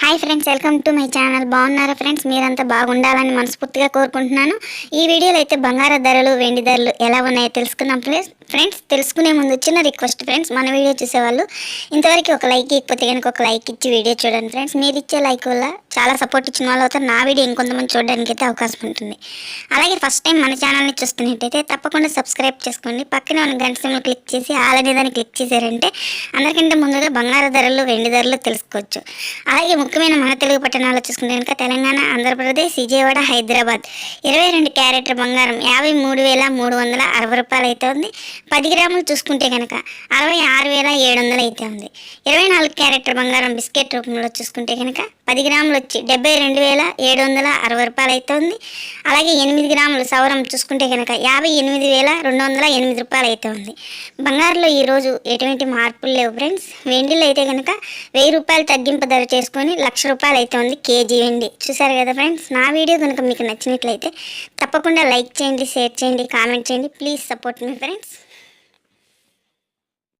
Hi friends welcome to my channel బాగున్నారా friends మీరంతా బాగుండాలని మనస్ఫూర్తిగా కోరుకుంటున్నాను. ఈ వీడియోలో అయితే బంగార ధరలు వెండి ధరలు ఎలా ఉన్నాయో తెలుసుకుందాం ఫ్రెండ్స్ ఫ్రెండ్స్ తెలుసుకునే ముందు చిన్న రిక్వెస్ట్ ఫ్రెండ్స్ మన వీడియో చూసేవాళ్ళు ఇంతవరకు ఒక లైక్ ఇకపోతే కనుక ఒక లైక్ ఇచ్చి వీడియో చూడండి ఫ్రెండ్స్ మీరు ఇచ్చే లైక్ వల్ల చాలా సపోర్ట్ ఇచ్చిన వాళ్ళు అవుతారు. నా వీడియో ఇంకొంతమంది చూడడానికి అయితే అవకాశం ఉంటుంది. అలాగే ఫస్ట్ టైం మన ఛానల్ని చూస్తున్నట్టయితే తప్పకుండా సబ్స్క్రైబ్ చేసుకోండి. పక్కనే ఉన్న గంట క్లిక్ చేసి ఆల్ అనే దాన్ని క్లిక్ చేశారంటే అందరికంటే ముందుగా బంగార ధరలు వెండి ధరలు తెలుసుకోవచ్చు. అలాగే ముఖ్యమైన మన తెలుగు పట్టణాలు చూసుకుంటే కనుక తెలంగాణ ఆంధ్రప్రదేశ్ విజయవాడ హైదరాబాద్. ఇరవై రెండు క్యారెట్ల బంగారం యాభై మూడు వేల మూడు వందల అరవై రూపాయలు అయితే ఉంది. పది గ్రాములు చూసుకుంటే కనుక అరవై ఆరు వేల ఏడు వందలు అయితే ఉంది. ఇరవై నాలుగు క్యారెట్ల బంగారం బిస్కెట్ రూపంలో చూసుకుంటే కనుక పది గ్రాములు వచ్చి డెబ్బై రెండు వేల ఏడు వందల అరవై రూపాయలు అయితే ఉంది అలాగే ఎనిమిది గ్రాములు సౌరం చూసుకుంటే కనుక యాభై ఎనిమిది వేల రెండు వందల ఎనిమిది రూపాయలు అయితే ఉంది బంగారులో ఈరోజు ఎటువంటి మార్పులు లేవు ఫ్రెండ్స్. వెండిలో అయితే కనుక వెయ్యి రూపాయలు తగ్గింపు ధర చేసుకొని లక్ష రూపాయలు అయితే ఉంది కేజీ వెండి. చూసారు కదా ఫ్రెండ్స్? నా వీడియో కనుక మీకు నచ్చినట్లయితే తప్పకుండా లైక్ చేయండి షేర్ చేయండి కామెంట్ చేయండి. ప్లీజ్ సపోర్ట్ మీ ఫ్రెండ్స్.